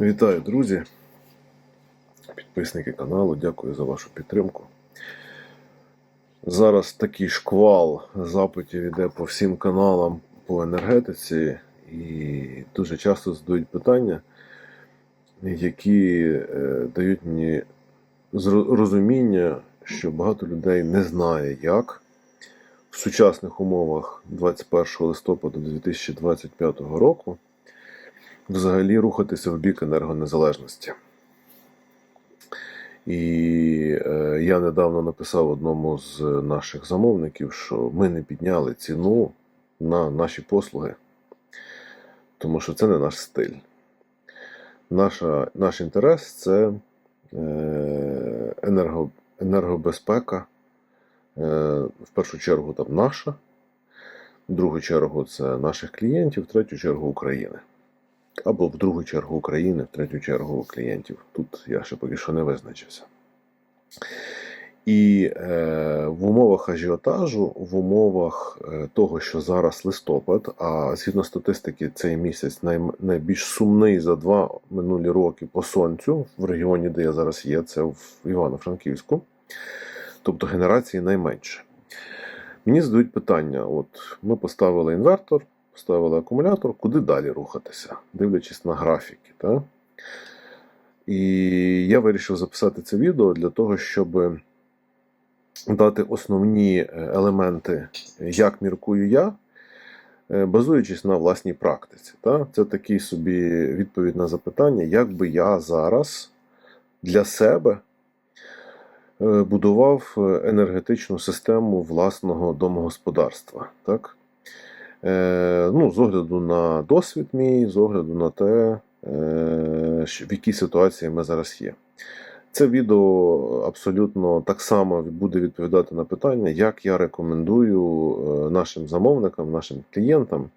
Вітаю, друзі, підписники каналу, дякую за вашу підтримку. Зараз такий шквал запитів іде по всім каналам по енергетиці, і дуже часто задають питання, які е, дають мені розуміння, що багато людей не знає, як в сучасних умовах 21 листопада 2025 року взагалі рухатися в бік енергонезалежності. І е, я недавно написав одному з наших замовників, що ми не підняли ціну на наші послуги, тому що це не наш стиль. Наша, наш інтерес це е, енерго, енергобезпека, е, в першу чергу там наша, в другу чергу це наших клієнтів, в третю чергу України. Або в другу чергу України, в третю чергу клієнтів. Тут я ще поки що не визначився. І е, в умовах ажіотажу, в умовах е, того, що зараз листопад, а згідно статистики, цей місяць най, найбільш сумний за два минулі роки по сонцю в регіоні, де я зараз є, це в Івано-Франківську. Тобто генерації найменше. Мені задають питання: от ми поставили інвертор, поставили акумулятор, куди далі рухатися, дивлячись на графіки. Так? І я вирішив записати це відео для того, щоб дати основні е, елементи, як міркую я, е, базуючись на власній практиці. Так? Це такий собі відповідь на запитання, як би я зараз для себе е, будував енергетичну систему власного домогосподарства. Так? Е, ну, з огляду на досвід мій, з огляду на те, е, в якій ситуації ми зараз є. Це відео абсолютно так само буде відповідати на питання, як я рекомендую е, нашим замовникам, нашим клієнтам,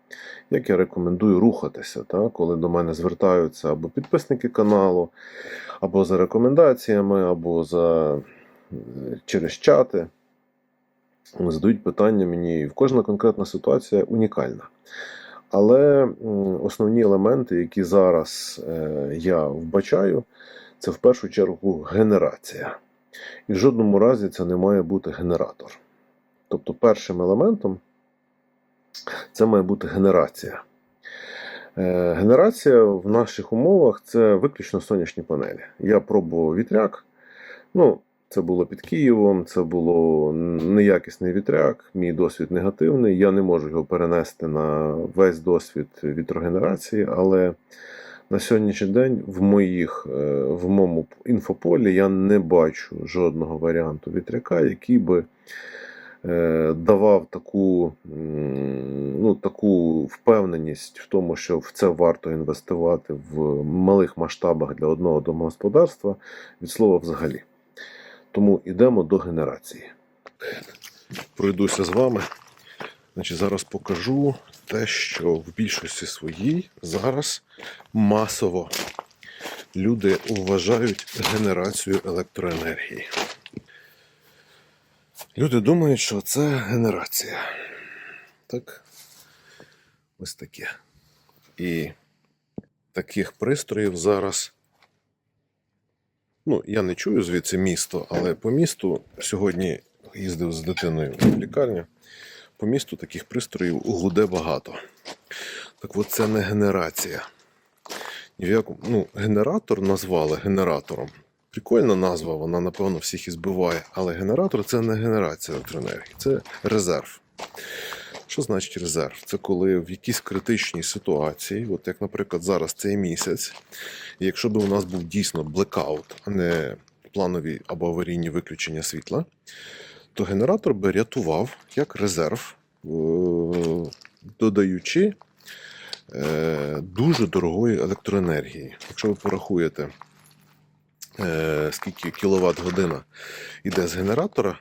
як я рекомендую рухатися, та, коли до мене звертаються або підписники каналу, або за рекомендаціями, або за, через чати задають питання мені, і кожна конкретна ситуація унікальна. Але основні елементи, які зараз е, я вбачаю, це в першу чергу генерація. І в жодному разі це не має бути генератор. Тобто, першим елементом це має бути генерація. Е, Генерація в наших умовах це виключно сонячні панелі. Я пробував вітряк. Ну, це було під Києвом, це було неякісний вітряк, мій досвід негативний. Я не можу його перенести на весь досвід вітрогенерації, але на сьогоднішній день в, моїх, е, в моєму інфополі я не бачу жодного варіанту вітряка, який би е, давав таку, ну, таку впевненість в тому, що в це варто інвестувати в малих масштабах для одного домогосподарства від слова взагалі. Тому йдемо до генерації. Пройдуся з вами. Значить, зараз покажу те, що в більшості своїй зараз масово люди вважають генерацію електроенергії. Люди думають, що це генерація. Так, ось таке. І таких пристроїв зараз Ну, я не чую звідси місто, але по місту сьогодні їздив з дитиною в лікарню. По місту таких пристроїв гуде багато. Так от це не генерація. Ні в якому, ну, генератор назвали генератором. Прикольна назва, вона, напевно, всіх і збиває. Але генератор це не генерація електроенергії, це резерв. Що значить резерв? Це коли в якійсь критичній ситуації, от як, наприклад, зараз цей місяць, якщо б у нас був дійсно блекаут, а не планові або аварійні виключення світла, то генератор би рятував як резерв, е, додаючи е, дуже дорогої електроенергії. Якщо ви порахуєте, е, скільки кіловат година йде з генератора,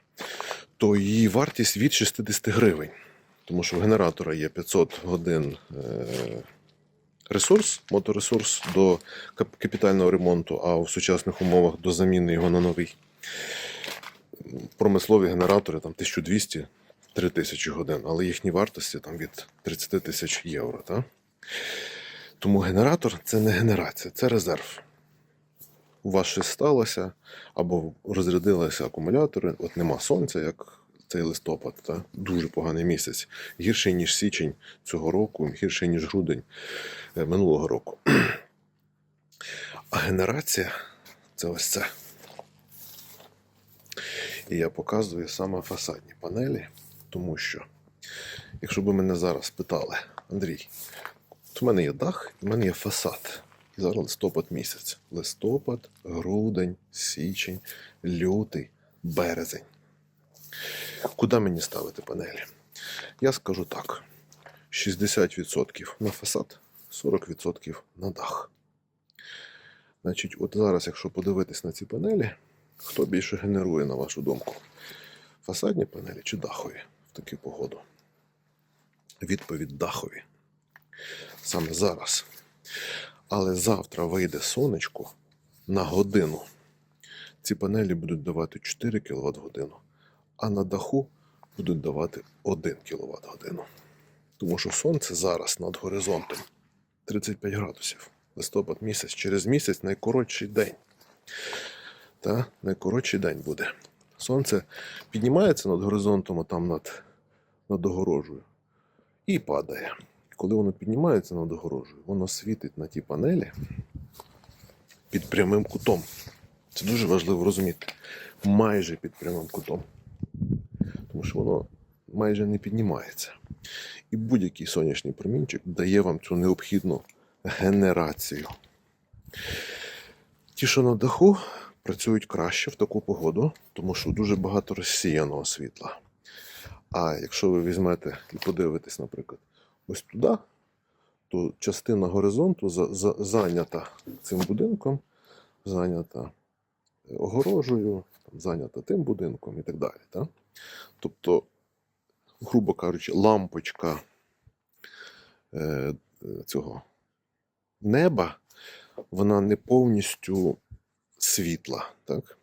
то її вартість від 60 гривень. Тому що в генератора є 500 годин е, ресурс, моторесурс до капітального ремонту, а в сучасних умовах до заміни його на новий. Промислові генератори там 1200 3000 годин, але їхні вартості там від 30 тисяч євро. Та? Тому генератор це не генерація, це резерв. У вас щось сталося, або розрядилися акумулятори, от нема сонця, як цей листопад, та? дуже поганий місяць. Гірший, ніж січень цього року, гірший, ніж грудень е, минулого року. А генерація це ось це. І я показую саме фасадні панелі, тому що, якщо б мене зараз питали, Андрій, от у мене є дах, і в мене є фасад. І зараз листопад місяць. Листопад, грудень, січень, лютий, березень. Куди мені ставити панелі? Я скажу так: 60% на фасад, 40% на дах. Значить, от зараз, якщо подивитись на ці панелі, хто більше генерує, на вашу думку? Фасадні панелі чи дахові в таку погоду? Відповідь дахові. Саме зараз. Але завтра вийде сонечко на годину. Ці панелі будуть давати 4 кВт годину, а на даху будуть давати 1 кВт годину. Тому що сонце зараз над горизонтом 35 градусів. Листопад місяць, через місяць найкоротший день. Та найкоротший день буде. Сонце піднімається над горизонтом, а там над, над огорожею, і падає. Коли воно піднімається над огорожею, воно світить на ті панелі під прямим кутом. Це дуже важливо розуміти. Майже під прямим кутом. Тому що воно майже не піднімається. І будь-який сонячний промінчик дає вам цю необхідну генерацію. Ті, що на даху, працюють краще в таку погоду, тому що дуже багато розсіяного світла. А якщо ви візьмете і подивитесь, наприклад, ось туди, то частина горизонту за, за, зайнята цим будинком, зайнята огорожею, зайнята тим будинком і так далі. Так? Тобто, грубо кажучи, лампочка е, цього неба, вона не повністю світла. Так?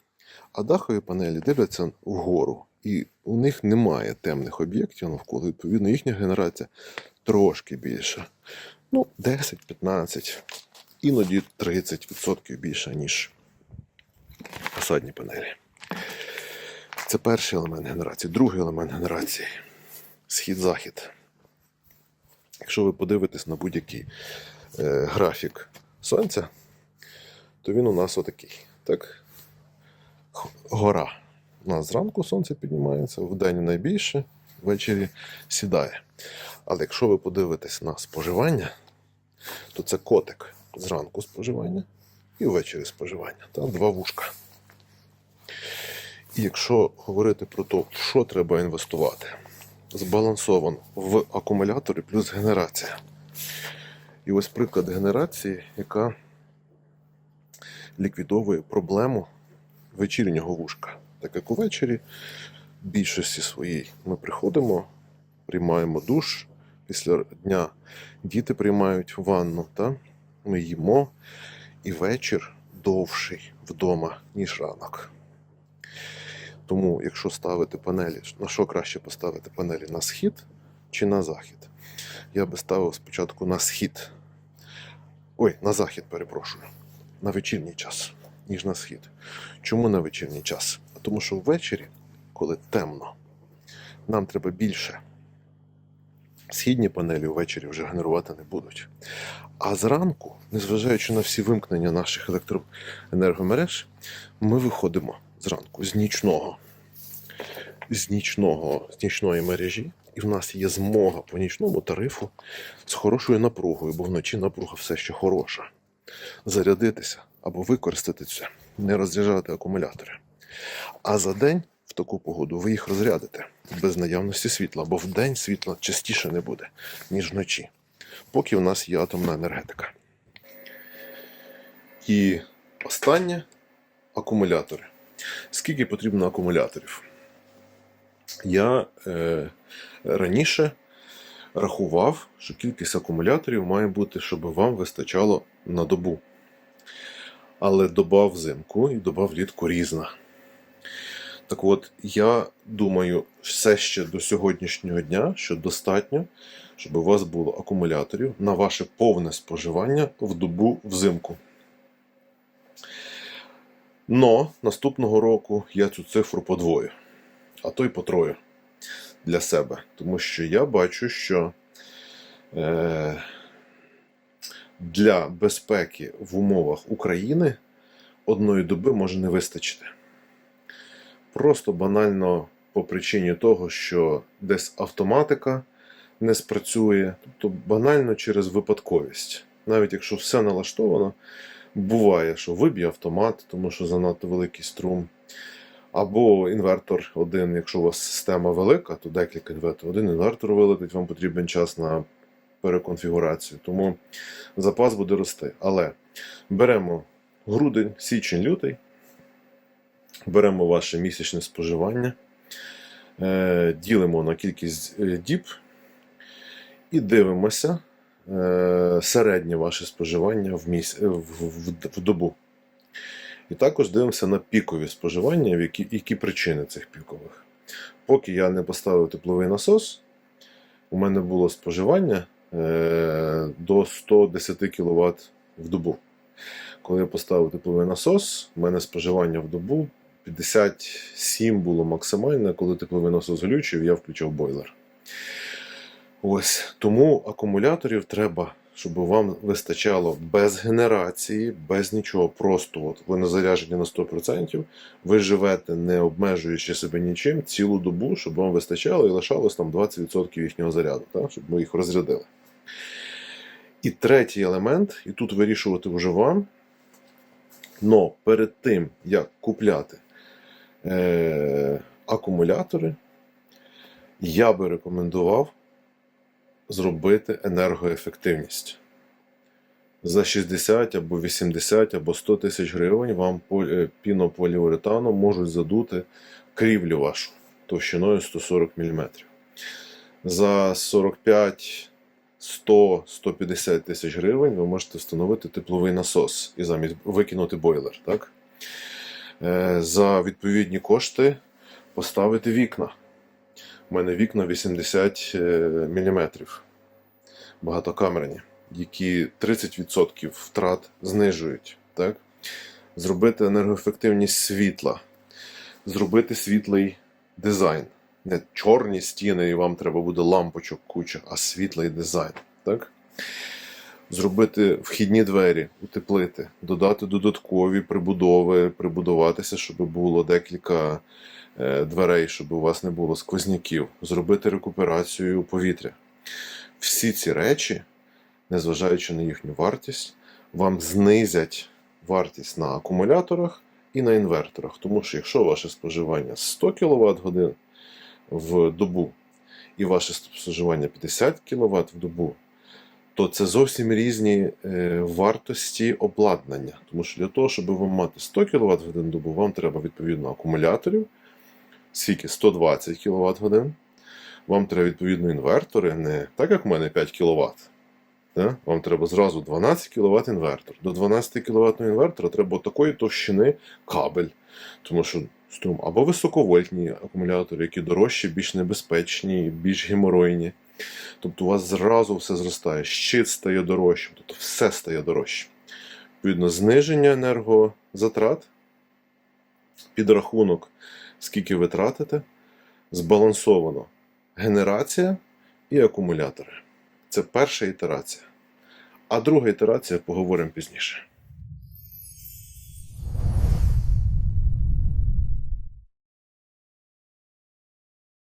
А дахові панелі дивляться вгору, і у них немає темних об'єктів навколо. Відповідно, їхня генерація трошки більша. Ну, 10-15, іноді 30% більше, ніж фасадні панелі. Це перший елемент генерації. Другий елемент генерації схід-захід. Якщо ви подивитесь на будь-який е, графік сонця, то він у нас отакий. Так? Гора. У нас зранку сонце піднімається, вдень найбільше, ввечері сідає. Але якщо ви подивитесь на споживання, то це котик зранку споживання і ввечері споживання. Та? Два вушка. Якщо говорити про те, що треба інвестувати, збалансовано в акумулятори плюс генерація. І ось приклад генерації, яка ліквідовує проблему вечірнього вушка. Так як увечері в більшості своїй ми приходимо, приймаємо душ після дня, діти приймають ванну, та? ми їмо, і вечір довший вдома, ніж ранок. Тому, якщо ставити панелі, на що краще поставити панелі на схід чи на захід? Я би ставив спочатку на схід. Ой, на захід, перепрошую. На вечірній час, ніж на схід. Чому на вечірній час? Тому що ввечері, коли темно, нам треба більше. Східні панелі ввечері вже генерувати не будуть. А зранку, незважаючи на всі вимкнення наших електроенергомереж, ми виходимо зранку з нічного, з нічного, з нічної мережі, і в нас є змога по нічному тарифу з хорошою напругою, бо вночі напруга все ще хороша. Зарядитися або використати це, не розряджати акумулятори. А за день в таку погоду ви їх розрядите без наявності світла, бо в день світла частіше не буде, ніж вночі, поки в нас є атомна енергетика. І останнє акумулятори. Скільки потрібно акумуляторів? Я е, раніше рахував, що кількість акумуляторів має бути, щоб вам вистачало на добу. Але доба взимку і доба влітку різна. Так от, я думаю, все ще до сьогоднішнього дня, що достатньо, щоб у вас було акумуляторів на ваше повне споживання в добу взимку. Но наступного року я цю цифру подвою, а то й потрою для себе. Тому що я бачу, що е, для безпеки в умовах України одної доби може не вистачити. Просто банально по причині того, що десь автоматика не спрацює, тобто банально через випадковість. Навіть якщо все налаштовано, буває, що виб'є автомат, тому що занадто великий струм. Або інвертор один, якщо у вас система велика, то декілька інверторів. Один інвертор вилетить, вам потрібен час на переконфігурацію. Тому запас буде рости. Але беремо грудень, січень, лютий, беремо ваше місячне споживання, е, ділимо на кількість е, діб і дивимося середнє ваше споживання в, міс... в, добу. І також дивимося на пікові споживання, які, які причини цих пікових. Поки я не поставив тепловий насос, у мене було споживання е, до 110 кВт в добу. Коли я поставив тепловий насос, у мене споживання в добу 57 було максимальне. Коли тепловий насос глючив, я включав бойлер. Ось тому акумуляторів треба, щоб вам вистачало без генерації, без нічого. Просто от ви не заряджені на 100%, ви живете, не обмежуючи себе нічим, цілу добу, щоб вам вистачало і лишалось там 20% їхнього заряду, так? щоб ми їх розрядили. І третій елемент, і тут вирішувати вже вам. Но перед тим, як купляти е- акумулятори, я би рекомендував зробити енергоефективність. За 60 або 80 або 100 тисяч гривень вам полі- пінополіуретаном можуть задути крівлю вашу товщиною 140 мм. За 45 100 150 тисяч гривень ви можете встановити тепловий насос і замість викинути бойлер. Так? Е, За відповідні кошти поставити вікна. У мене вікна 80 мм багатокамерні, які 30% втрат знижують. Так? Зробити енергоефективність світла, зробити світлий дизайн. Не чорні стіни, і вам треба буде лампочок куча, а світлий дизайн. Так? Зробити вхідні двері, утеплити, додати додаткові прибудови, прибудуватися, щоб було декілька е, дверей, щоб у вас не було сквозняків, зробити рекуперацію повітря. Всі ці речі, незважаючи на їхню вартість, вам знизять вартість на акумуляторах і на інверторах. Тому що якщо ваше споживання 100 кВт годин в добу і ваше споживання 50 кВт в добу, то це зовсім різні е, вартості обладнання. Тому що для того, щоб вам мати 100 кВт годин в добу, вам треба відповідно акумуляторів, скільки 120 кВт годин. Вам треба відповідно інвертори, не так як в мене 5 кВт. Да? Вам треба зразу 12 кВт інвертор. До 12 кВт інвертора треба такої товщини кабель. Тому що струм або високовольтні акумулятори, які дорожчі, більш небезпечні, більш геморойні. Тобто у вас зразу все зростає, щит стає дорожчим, тобто все стає дорожчим. Відповідно, зниження енергозатрат, підрахунок, скільки ви тратите, збалансовано генерація і акумулятори. Це перша ітерація. А друга ітерація поговоримо пізніше.